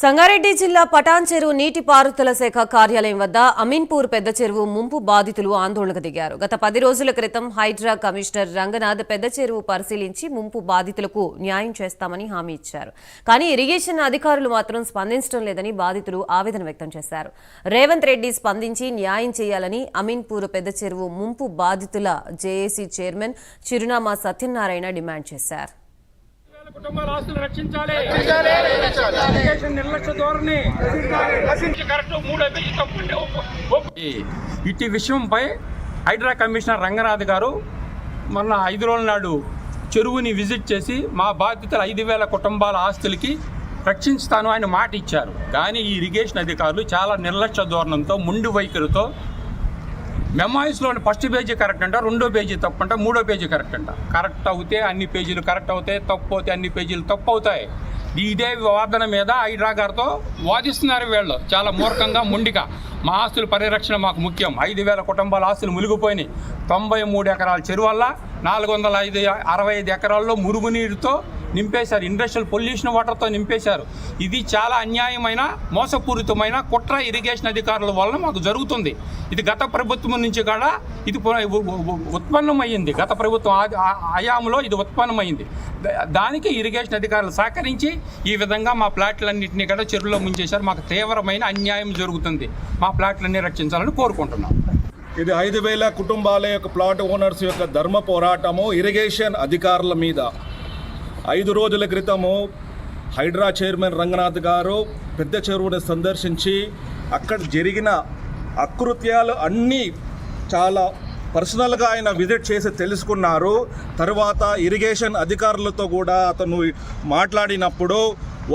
సంగారెడ్డి జిల్లా పటాన్ చెరువు నీటిపారుదల శాఖ కార్యాలయం వద్ద అమీన్పూర్ పెద్ద చెరువు ముంపు బాధితులు ఆందోళనకు దిగారు. గత పది రోజుల క్రితం హైడ్రా కమిషనర్ రంగనాథ్ పెద్ద చెరువు పరిశీలించి ముంపు బాధితులకు న్యాయం చేస్తామని హామీ ఇచ్చారు. కానీ ఇరిగేషన్ అధికారులు మాత్రం స్పందించడం లేదని బాధితులు ఆవేదన వ్యక్తం చేశారు. రేవంత్ రెడ్డి స్పందించి న్యాయం చేయాలని అమీన్పూర్ పెద్ద చెరువు ముంపు బాధితుల జేఏసీ చైర్మన్ చిరునామా సత్యనారాయణ డిమాండ్ చేశారు. కుటుంబాల ఆస్తులు రక్షించాలి. నిర్లక్ష్య ధోరణి. మూడో ఇట్టి విషయంపై హైడ్రా కమిషనర్ రంగనాథ్ గారు మొన్న ఐదు రోజుల నాడు చెరువుని విజిట్ చేసి మా బాధితుల ఐదు వేల కుటుంబాల ఆస్తులకి రక్షించుతాను ఆయన మాట ఇచ్చారు. కానీ ఈ ఇరిగేషన్ అధికారులు చాలా నిర్లక్ష్య ధోరణంతో ముందు వైఖరితో మెమాయిస్లోని ఫస్ట్ పేజీ కరెక్ట్ అంట రెండో పేజీ తప్పు అంట మూడో పేజీ కరెక్ట్ అంట. కరెక్ట్ అవుతే అన్ని పేజీలు కరెక్ట్ అవుతాయి తప్పు అవుతే అన్ని పేజీలు తప్పు అవుతాయి. ఇదే వాదన మీద హైడ్రా గారితో వాదిస్తున్నారు వీళ్ళు. చాలా మూర్ఖంగా ముండిగా. మా ఆస్తుల పరిరక్షణ మాకు ముఖ్యం. ఐదు వేల కుటుంబాల ఆస్తులు మునిగిపోయినాయి. తొంభై మూడు ఎకరాల చెరువల్ల నాలుగు వందల ఐదు అరవై ఐదు ఎకరాల్లో మురుగునీరుతో నింపేశారు. ఇండస్ట్రియల్ పొల్యూషన్ వాటర్తో నింపేశారు. ఇది చాలా అన్యాయమైన మోసపూరితమైన కుట్ర ఇరిగేషన్ అధికారుల వలన మాకు జరుగుతుంది. ఇది గత ప్రభుత్వం నుంచి కూడా ఇది ఉత్పన్నమైంది గత ప్రభుత్వం ఆ- హయాంలో ఇది ఉత్పన్నమైంది దా- దానికి ఇరిగేషన్ అధికారులు సహకరించి ఈ విధంగా మా ప్లాట్లన్నింటినీ కూడా చెరువులో ముంచేశారు. మాకు తీవ్రమైన అన్యాయం జరుగుతుంది. మా ప్లాట్లన్నీ రక్షించాలని కోరుకుంటున్నాం. ఇది ఐదు వేల కుటుంబాల యొక్క ప్లాట్ ఓనర్స్ యొక్క ధర్మ పోరాటము ఇరిగేషన్ అధికారుల మీద. ఐదు రోజుల క్రితము హైడ్రా చైర్మన్ రంగనాథ్ గారు పెద్ద చెరువుని సందర్శించి అక్కడ జరిగిన అకృత్యాలు అన్నీ చాలా పర్సనల్గా ఆయన విజిట్ చేసి తెలుసుకున్నారు. తర్వాత ఇరిగేషన్ అధికారులతో కూడా అతను మాట్లాడినప్పుడు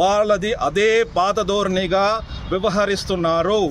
వాళ్ళది అదే పాత ధోరణిగా వ్యవహరిస్తున్నారు.